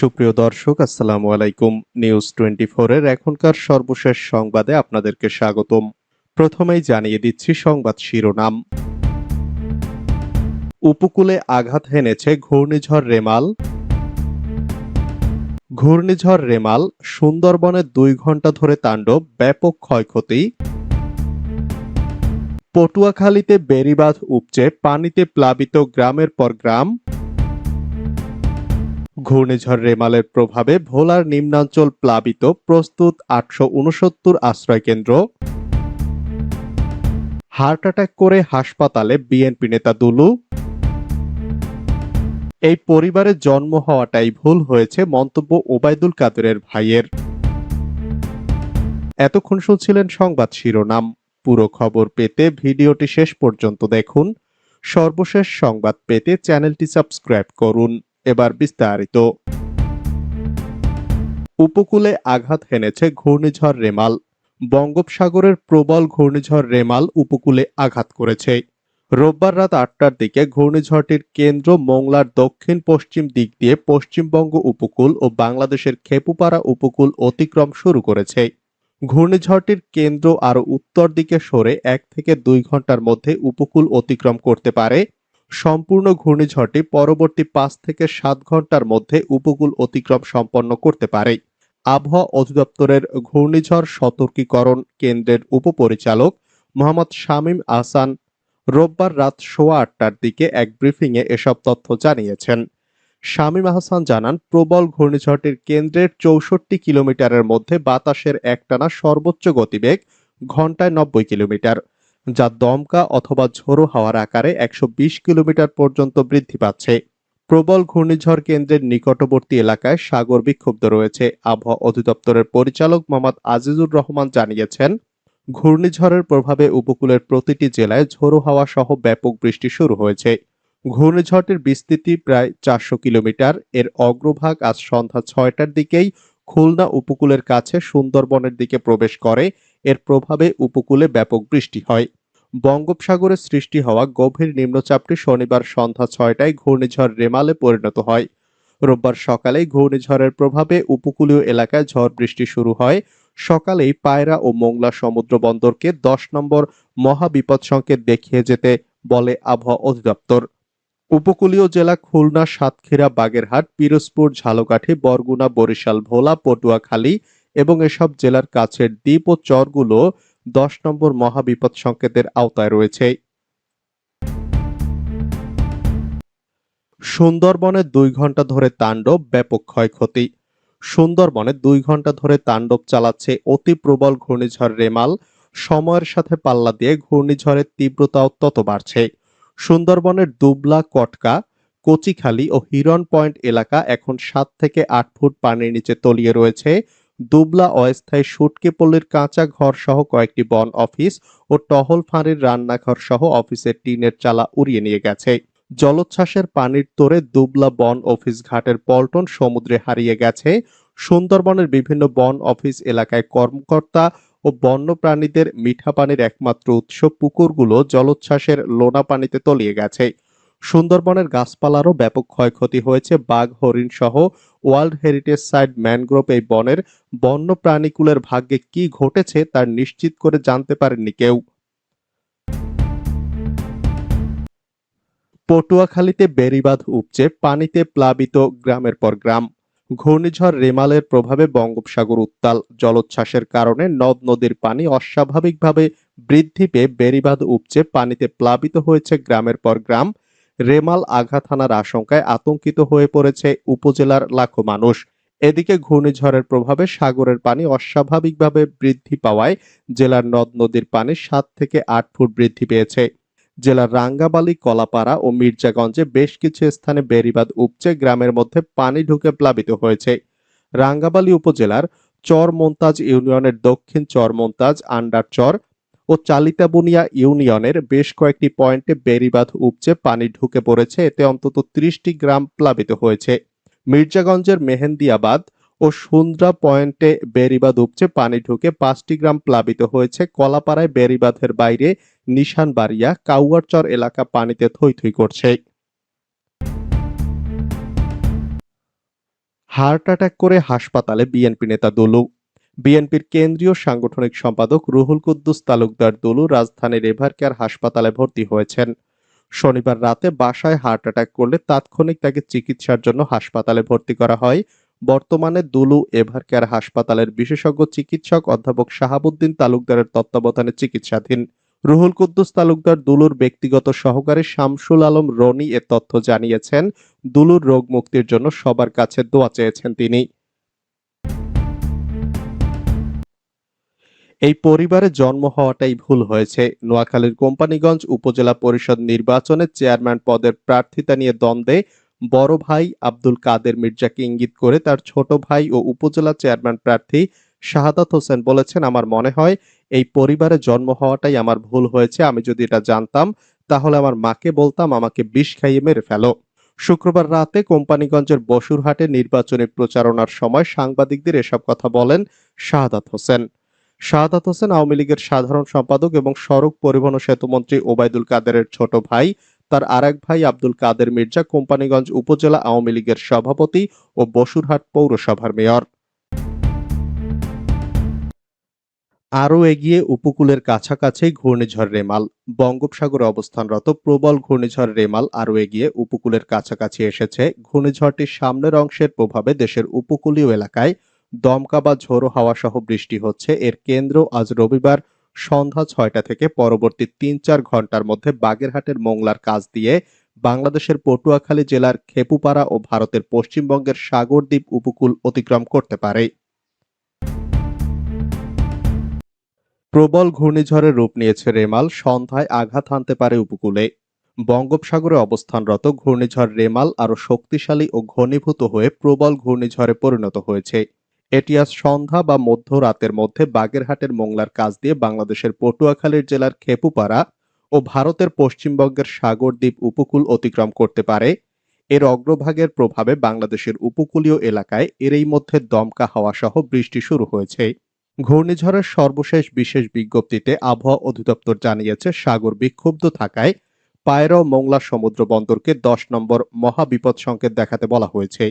সুপ্রিয় দর্শক, আসসালামু আলাইকুম। নিউজ টোয়েন্টি এর এখনকার সর্বশেষ সংবাদে আপনাদেরকে স্বাগতম। প্রথমেই জানিয়ে দিচ্ছি সংবাদ শিরোনাম। উপকূলে আঘাত হেনেছে ঘূর্ণিঝড় রেমাল। ঘূর্ণিঝড় রেমাল সুন্দরবনে দুই ঘণ্টা ধরে তাণ্ডব, ব্যাপক ক্ষয়ক্ষতি। পটুয়াখালীতে বেড়িবাঁধ উপচে, পানিতে প্লাবিত গ্রামের পর গ্রাম। ঘূর্ণিঝড় রেমালের প্রভাবে ভোলার নিম্নাঞ্চল প্লাবিত প্রস্তুত আটশো উনসত্তর আশ্রয়কেন্দ্র হার্ট অ্যাটাক করে হাসপাতালে বিএনপি নেতা দুলু। এই পরিবারের জন্ম হওয়াটাই ভুল হয়েছে মন্তব্য ওবায়দুল কাদেরের ভাইয়ের। এতক্ষণ শুনছিলেন সংবাদ শিরোনাম। পুরো খবর পেতে ভিডিওটি শেষ পর্যন্ত দেখুন। সর্বশেষ সংবাদ পেতে চ্যানেলটি সাবস্ক্রাইব করুন। এবার বিস্তারিত। উপকূলে আঘাত হেনেছে ঘূর্ণিঝড় রেমাল। বঙ্গোপসাগরের প্রবল ঘূর্ণিঝড় রেমাল উপকূলে আঘাত করেছে। রোববার রাত আটটার দিকে ঘূর্ণিঝড়টির কেন্দ্র মোংলার দক্ষিণ পশ্চিম দিক দিয়ে পশ্চিমবঙ্গ উপকূল ও বাংলাদেশের খেপুপাড়া উপকূল অতিক্রম শুরু করেছে। ঘূর্ণিঝড়টির কেন্দ্র আরও উত্তর দিকে সরে এক থেকে দুই ঘণ্টার মধ্যে উপকূল অতিক্রম করতে পারে। সম্পূর্ণ ঘূর্ণিঝড়টি পরবর্তী পাঁচ থেকে সাত ঘণ্টার মধ্যে উপকূল অতিক্রম সম্পন্ন করতে পারে। আবহাওয়া অধিদপ্তরের ঘূর্ণিঝড় সতর্কীকরণ কেন্দ্রের উপপরিচালক মোহাম্মদ শামীম আহসান রোববার রাত সোয়া আটটার দিকে এক ব্রিফিংয়ে এসব তথ্য জানিয়েছেন। শামীম আহসান জানান, প্রবল ঘূর্ণিঝড়টির কেন্দ্রের চৌষট্টি কিলোমিটারের মধ্যে বাতাসের একটানা সর্বোচ্চ গতিবেগ ঘন্টায় নব্বই কিলোমিটার। যা দমকা অথবা ঝোড়ো হাওয়ার আকারে একশো বিশ কিলোমিটার পর্যন্ত বৃদ্ধি পাচ্ছে। প্রবল ঘূর্ণিঝড় কেন্দ্রের নিকটবর্তী এলাকায় সাগর বিক্ষুব্ধ রয়েছে। আবহাওয়া অধিদপ্তরের পরিচালক মোহাম্মদ আজিজুর রহমান জানিয়েছেন, ঘূর্ণিঝড়ের প্রভাবে উপকূলের প্রতিটি জেলায় ঝোড়ো হাওয়া সহ ব্যাপক বৃষ্টি শুরু হয়েছে। ঘূর্ণিঝড়টির বিস্তৃতি প্রায় চারশো কিলোমিটার। এর অগ্রভাগ আজ সন্ধ্যা ছয়টার দিকেই খুলনা উপকূলের কাছে সুন্দরবনের দিকে প্রবেশ করে। এর প্রভাবে উপকূলে ব্যাপক বৃষ্টি হয়। বঙ্গোপসাগরে সৃষ্টি হওয়া গভীর নিম্নচাপটি শনিবার সন্ধ্যা ছয়টায় ঘূর্ণিঝড় রেমালে পরিণত হয়। রোববার সকালেই ঘূর্ণিঝড়ের প্রভাবে উপকূলীয় এলাকায় ঝড় বৃষ্টি শুরু হয়। সকালেই পায়রা ও মোংলা সমুদ্র বন্দরকে দশ নম্বর মহাবিপদ সংকেত দেখিয়ে যেতে বলে আবহাওয়া অধিদপ্তর। উপকূলীয় জেলা খুলনা, সাতক্ষীরা, বাগেরহাট, পিরোজপুর, ঝালকাঠি, বরগুনা, বরিশাল, ভোলা, পটুয়াখালী এবং এসব জেলার কাছের দ্বীপ ও চরগুলো দশ নম্বর মহাবিপদ সংকেতের আওতায় রয়েছে। সুন্দরবনে দুই ঘণ্টা ধরে তাণ্ডব ব্যাপক ক্ষয়ক্ষতি। সুন্দরবনে দুই ঘণ্টা ধরে তাণ্ডব চালাচ্ছে অতি প্রবল ঘূর্ণিঝড় রেমাল। সময়ের সাথে পাল্লা দিয়ে ঘূর্ণিঝড়ের তীব্রতাও তত বাড়ছে। সুন্দরবনের দুবলা, কটকা, কচিখালী ও হিরন পয়েন্ট এলাকা এখন সাত থেকে আট ফুট পানির নিচে তলিয়ে রয়েছে। দুবলা অস্থায়ী সুটকিপল্লির কাঁচা ঘর সহ কয়েকটি বন অফিস ও টহল ফাঁড়ির রান্নাঘর সহ অফিসের টিনের চালা উড়িয়ে নিয়ে গেছে। জলোচ্ছ্বাসের পানির তোরে দুবলা বন অফিস ঘাটের পল্টন সমুদ্রে হারিয়ে গেছে। সুন্দরবনের বিভিন্ন বন অফিস এলাকায় কর্মকর্তা ও বন্যপ্রাণীদের মিঠা পানির একমাত্র উৎস পুকুরগুলো জলোচ্ছ্বাসের লোনা পানিতে তলিয়ে গেছে। সুন্দরবনের গাছপালারও ব্যাপক ক্ষয়ক্ষতি হয়েছে বাঘ, হরিণ সহ ওয়ার্ল্ড হেরিটেজ সাইট ম্যানগ্রোভ এই বনের বন্য প্রাণীকুলের ভাগ্যে কি ঘটেছে তার নিশ্চিত করে জানতে পারেননি কেউ। পটুয়াখালীতে বেড়িবাঁধ উপচে পানিতে প্লাবিত গ্রামের পর গ্রাম। ঘূর্ণিঝড় রেমালের প্রভাবে বঙ্গোপসাগর উত্তাল। জলোচ্ছ্বাসের কারণে নদ নদীর পানি অস্বাভাবিকভাবে বৃদ্ধি পেয়ে বেড়িবাঁধ উপচে পানিতে প্লাবিত হয়েছে গ্রামের পর গ্রাম। রেমাল আঘাত হানার আশঙ্কায় আতঙ্কিত হয়ে পড়েছে উপজেলার লাখো মানুষ। এদিকে ঘূর্ণিঝড়ের প্রভাবে সাগরের পানি অস্বাভাবিকভাবে বৃদ্ধি পাওয়ায় জেলার নদ নদীর পানি সাত থেকে আট ফুট বৃদ্ধি পেয়েছে। জেলার রাঙ্গাবালি কলাপাড়া ও মির্জাগঞ্জে বেশ কিছু স্থানে বেড়িবাঁধ উপচে গ্রামের মধ্যে পানি ঢুকে প্লাবিত হয়েছে। রাঙ্গাবালি উপজেলার চর মন্তাজ ইউনিয়নের দক্ষিণ চর আন্ডার চর ও চালিতাবুনিয়া ইউনিয়নের বেশ কয়েকটি পয়েন্টে বেড়িবাঁধ উপচে পানি ঢুকে পড়েছে। এতে অন্তত ত্রিশটি গ্রাম প্লাবিত হয়েছে। মির্জাগঞ্জের মেহেন্দিয়াবাদ ও সুন্দ্রা পয়েন্টে বেড়িবাঁধ উপচে পানি ঢুকে পাঁচটি গ্রাম প্লাবিত হয়েছে। কলাপাড়ায় বেড়িবাঁধের বাইরে নিশানবাড়িয়া কাউয়ারচর এলাকা পানিতে থই থই করছে। হার্ট অ্যাটাক করে হাসপাতালে বিএনপি নেতা দুলু। বিএনপির কেন্দ্রীয় সাংগঠনিক সম্পাদক রুহুল কুদ্দুস তালুকদার দুলু রাজধানীর এভারকেয়ার হাসপাতালে ভর্তি হয়েছেন। শনিবার রাতে বাসায় হার্ট অ্যাটাক করলে তাৎক্ষণিক তাকে চিকিৎসার জন্য হাসপাতালে ভর্তি করা হয়। বর্তমানে দুলু এভারকেয়ার হাসপাতালের বিশেষজ্ঞ চিকিৎসক অধ্যাপক শাহাবুদ্দিন তালুকদারের তত্ত্বাবধানে চিকিৎসাধীন। রুহুল কুদ্দুস তালুকদার দুলুর ব্যক্তিগত সহকারী শামসুল আলম রনি এ তথ্য জানিয়েছেন, দুলুর রোগ মুক্তির জন্য সবার কাছে দোয়া চেয়েছেন তিনি। এই পরিবারে জন্ম হওয়াটাই ভুল হয়েছে। নোয়াখালীর কোম্পানিগঞ্জ উপজেলা পরিষদ নির্বাচনে চেয়ারম্যান পদের প্রার্থিতা নিয়ে দ্বন্দ্বে বড় ভাই আব্দুল কাদের মির্জাকে ইঙ্গিত করে তার ছোট ভাই ও উপজেলা চেয়ারম্যান প্রার্থী শাহাদাত হোসেন বলেছেন, আমার মনে হয় এই পরিবারে জন্ম হওয়াটাই আমার ভুল হয়েছে, আমি যদি এটা জানতাম, তাহলে আমার মাকে বলতাম, আমাকে বিষ খাইয়ে মেরে ফেলো। শুক্রবার রাতে কোম্পানিগঞ্জের বসুরহাটে নির্বাচনী প্রচারণার সময় সাংবাদিকদের এসব কথা বলেন শাহাদাত হোসেন। শাহাদাত হোসেন আওয়ামী লীগের সাধারণ সম্পাদক এবং সড়ক পরিবহন ও সেতুমন্ত্রী ওবায়দুল কাদেরের ছোট ভাই, তার আরেক ভাই আব্দুল কাদের মির্জা কোম্পানিগঞ্জ উপজেলা আওয়ামী লীগের সভাপতি ও বসুরহাট পৌরসভার মেয়র। আরও এগিয়ে উপকূলের কাছাকাছি ঘূর্ণিঝড় রেমাল। বঙ্গোপসাগরে অবস্থানরত প্রবল ঘূর্ণিঝড় রেমাল আরও এগিয়ে উপকূলের কাছাকাছি এসেছে। ঘূর্ণিঝড়টির সামনের অংশের প্রভাবে দেশের উপকূলীয় এলাকায় দমকা বা ঝোড়ো হাওয়া সহ বৃষ্টি হচ্ছে। এর কেন্দ্র আজ রবিবার সন্ধ্যা ছয়টা থেকে পরবর্তী তিন চার ঘণ্টার মধ্যে বাগেরহাটের মোংলার কাজ দিয়ে বাংলাদেশের পটুয়াখালী জেলার খেপুপাড়া ও ভারতের পশ্চিমবঙ্গের সাগরদ্বীপ উপকূল অতিক্রম করতে পারে। প্রবল ঘূর্ণিঝড়ের রূপ নিয়েছে রেমাল। সন্ধ্যায় আঘাত হানতে পারে উপকূলে। বঙ্গোপসাগরে অবস্থানরত ঘূর্ণিঝড় রেমাল আরও শক্তিশালী ও ঘনীভূত হয়ে প্রবল ঘূর্ণিঝড়ে পরিণত হয়েছে। এটি আজ সন্ধ্যা বা মধ্যরাতের মধ্যে বাগেরহাটের মোংলার কাজ দিয়ে বাংলাদেশের পটুয়াখালীর জেলার খেপুপাড়া ও ভারতের পশ্চিমবঙ্গের সাগরদ্বীপ উপকূল অতিক্রম করতে পারে। এর অগ্রভাগের প্রভাবে বাংলাদেশের উপকূলীয় এলাকায় এরই মধ্যে দমকা হাওয়া সহ বৃষ্টি শুরু হয়েছে। ঘূর্ণিঝড়ের সর্বশেষ বিশেষ বিজ্ঞপ্তিতে আবহাওয়া অধিদপ্তর জানিয়েছে, সাগর বিক্ষুব্ধ থাকায় পায়রা মোংলা সমুদ্র বন্দরকে দশ নম্বর মহাবিপদ সংকেত দেখাতে বলা হয়েছে।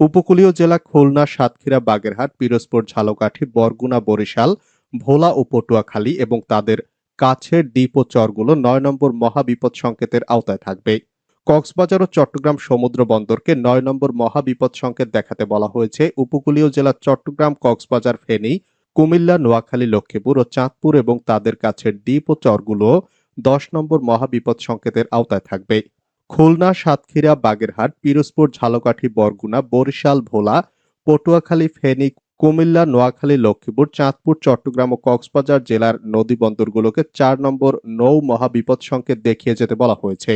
উপকূলীয় জেলা খুলনা, সাতক্ষীরা, বাগেরহাট, পিরোজপুর, ঝালকাঠি, বরগুনা, বরিশাল, ভোলা ও পটুয়াখালী এবং তাদের কাছের দ্বীপ ও চরগুলো নয় নম্বর মহাবিপদ সংকেতের আওতায় থাকবে। কক্সবাজার ও চট্টগ্রাম সমুদ্র বন্দরকে নয় নম্বর মহাবিপদ সংকেত দেখাতে বলা হয়েছে। উপকূলীয় জেলা চট্টগ্রাম, কক্সবাজার, ফেনী, কুমিল্লা, নোয়াখালী, লক্ষ্মীপুর ও চাঁদপুর এবং তাদের কাছের দ্বীপ ও চরগুলো দশ নম্বর মহাবিপদ সংকেতের আওতায় থাকবে। খুলনা, সাতক্ষীরা, বাগেরহাট, পিরোজপুর, ঝালকাঠি, বরগুনা, বরিশাল, ভোলা, পটুয়াখালী, ফেনী, কুমিল্লা, নোয়াখালী, লক্ষ্মীপুর, চাঁদপুর, চট্টগ্রাম ও কক্সবাজার জেলার নদী বন্দরগুলোকে চার নম্বর নৌ মহাবিপদ সংকেত দেখিয়ে যেতে বলা হয়েছে।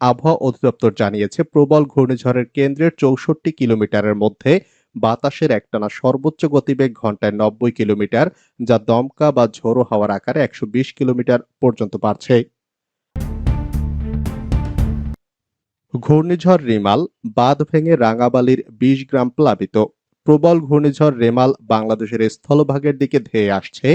আবহাওয়া অধিদপ্তর জানিয়েছে, প্রবল ঘূর্ণিঝড়ের কেন্দ্রের চৌষট্টি কিলোমিটারের মধ্যে বাতাসের একটানা সর্বোচ্চ গতিবেগ ঘন্টায় নব্বই কিলোমিটার, যা দমকা বা ঝোড়ো হাওয়ার আকারে একশো বিশ কিলোমিটার পর্যন্ত বাড়ছে। ঘূর্ণিঝড় রিমাল বাঁধ ভেঙে রাঙাবালির বিশ গ্রাম প্লাবিত। প্রবল ঘূর্ণিঝড় রেমাল বাংলাদেশের স্থলভাগের দিকে ধেয়ে আসছে।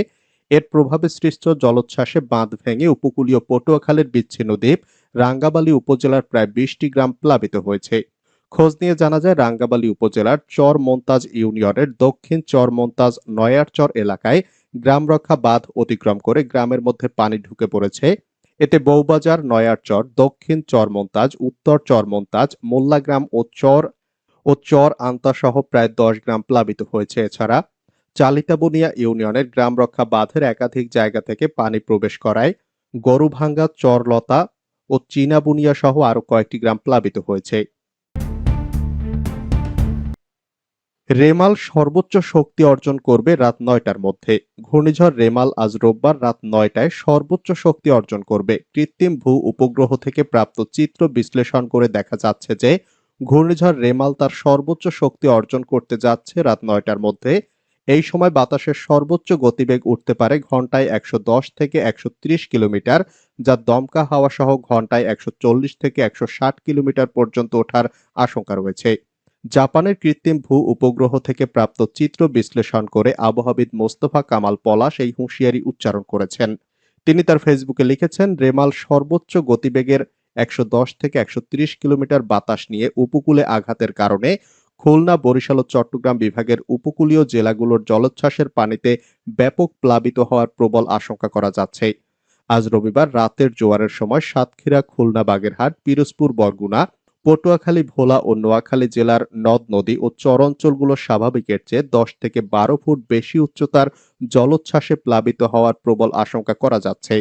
এর প্রভাবে সৃষ্ট জলোচ্ছ্বাসে বাঁধ ভেঙে উপকূলীয় পটুয়াখালীর বিচ্ছিন্ন দ্বীপ রাঙ্গাবালী উপজেলার প্রায় বিশটি গ্রাম প্লাবিত হয়েছে। খোঁজ নিয়ে জানা যায়, রাঙ্গাবালী উপজেলার চর মন্তাজ ইউনিয়নের দক্ষিণ চর মন্তাজ নয়ারচর এলাকায় গ্রাম রক্ষা বাঁধ অতিক্রম করে গ্রামের মধ্যে পানি ঢুকে পড়েছে। এতে বৌবাজার নয়ারচর, দক্ষিণ চরমন্তাজ, উত্তর চরমন্তাজ, মোল্লাগ্রাম ও চর ও চর আন্তাসহ প্রায় দশ গ্রাম প্লাবিত হয়েছে। এছাড়া চালিতাবুনিয়া ইউনিয়নের গ্রাম রক্ষা বাঁধের একাধিক জায়গা থেকে পানি প্রবেশ করায় গরুভাঙ্গা, চরলতা ও চীনাবুনিয়া সহ আরও কয়েকটি গ্রাম প্লাবিত হয়েছে। রেমাল সর্বোচ্চ শক্তি অর্জন করবে রাত নয়টার মধ্যে। ঘূর্ণিঝড় রেমাল আজ রোববার রাত নয়টায় সর্বোচ্চ শক্তি অর্জন করবে। কৃত্রিম ভূ উপগ্রহ থেকে প্রাপ্ত চিত্র বিশ্লেষণ করে দেখা যাচ্ছে যে, ঘূর্ণিঝড় রেমাল তার সর্বোচ্চ শক্তি অর্জন করতে যাচ্ছে রাত নয়টার মধ্যে। এই সময় বাতাসের সর্বোচ্চ গতিবেগ উঠতে পারে ঘন্টায় একশো দশ থেকে একশো ত্রিশ কিলোমিটার, যা দমকা হাওয়া সহ ঘন্টায় একশো চল্লিশ থেকে একশো ষাট কিলোমিটার পর্যন্ত ওঠার আশঙ্কা রয়েছে। জাপানের কৃত্রিম ভূ উপগ্রহ থেকে প্রাপ্ত চিত্র বিশ্লেষণ করে আবহাবিদ মোস্তফা কামাল পলাশ এই হুঁশিয়ারি উচ্চারণ করেছেন। তিনি তার ফেসবুকে লিখেছেন, রেমাল সর্বোচ্চ গতিবেগের একশো দশ থেকে একশো ত্রিশ কিলোমিটার বাতাস নিয়ে উপকূলে আঘাতের কারণে খুলনা, বরিশাল ও চট্টগ্রাম বিভাগের উপকূলীয় জেলাগুলোর জলোচ্ছ্বাসের পানিতে ব্যাপক প্লাবিত হওয়ার প্রবল আশঙ্কা করা যাচ্ছে। আজ রবিবার রাতের জোয়ারের সময় সাতক্ষীরা, খুলনা, বাগেরহাট, পিরোজপুর, বরগুনা পটুয়াখালী, ভোলা ও নোয়াখালী জেলার নদ, নদী ও চর অঞ্চলগুলো স্বাভাবিকের চেয়ে দশ থেকে বারো ফুট বেশি উচ্চতার জলোচ্ছ্বাসে প্লাবিত হওয়ার প্রবল আশঙ্কা করা যাচ্ছে।